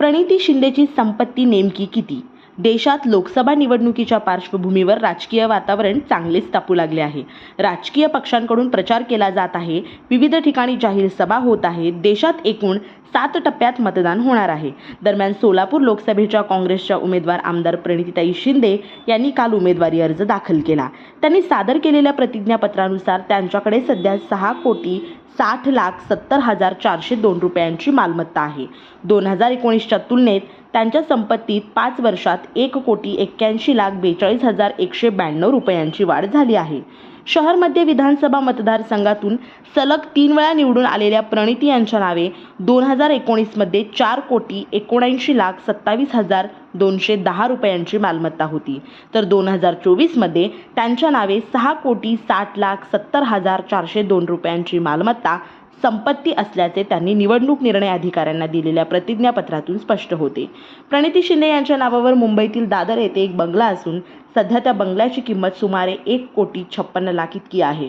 प्रणिती शिंदेची संपत्ती नेमकी किती? देशात लोकसभा निवडणुकीच्या पार्श्वभूमीवर राजकीय वातावरण चांगलेच तापू लागले आहे. राजकीय पक्षांकडून प्रचार केला जात आहे. विविध ठिकाणी जाहीर सभा होत आहेत देशात एकूण सात टप्प्यात मतदान होणार आहे. दरम्यान सोलापूर लोकसभेच्या काँग्रेसच्या उमेदवार आमदार प्रणितीताई शिंदे यांनी काल उमेदवारी अर्ज दाखल केला. त्यांनी सादर केलेल्या प्रतिज्ञापत्रानुसार त्यांच्याकडे सध्या सहा कोटी साठ लाख सत्तर हजार चारशे दोन रुपयांची मालमत्ता आहे. दोन हजार एकोणीसच्या तुलनेत त्यांच्या संपत्तीत पाच वर्षात एक कोटी एक्क्याऐंशी लाख बेचाळीस हजार एकशे ब्याण्णव रुपयांची वाढ झाली आहे. शहर मध्य विधानसभा मतदारसंघातून सलग तीन वेळा निवडून आलेल्या प्रणिती यांच्या नावे दोन हजार एकोणीसमध्ये चार कोटी एकोणऐंशी लाख सत्तावीस हजार दोनशे दहा रुपयांची मालमत्ता होती. तर दोन हजार चोवीसमध्ये त्यांच्या नावे सहा कोटी साठ लाख सत्तर हजार चारशे दोन रुपयांची मालमत्ता संपत्ती असल्याचे त्यांनी निवडणूक निर्णय अधिकाऱ्यांना दिलेल्या प्रतिज्ञापत्रातून स्पष्ट होते. प्रणिती शिंदे यांच्या नावावर मुंबईतील दादर येथे एक बंगला असून सध्या त्या बंगल्याची किंमत सुमारे एक कोटी छप्पन्न लाख इतकी आहे.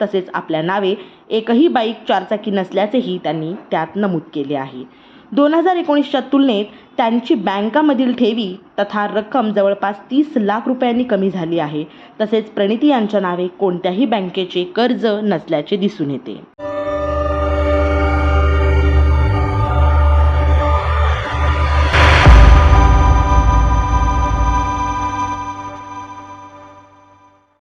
तसेच आपल्या नावे एकही बाईक चारचाकी नसल्याचेही त्यांनी त्यात नमूद केले आहे. दोन हजार एकोणीसच्या तुलनेत त्यांची बँकामधील ठेवी तथा रक्कम जवळपास तीस लाख रुपयांनी कमी झाली आहे. तसेच प्रणिती यांच्या नावे कोणत्याही बँकेचे कर्ज नसल्याचे दिसून येते.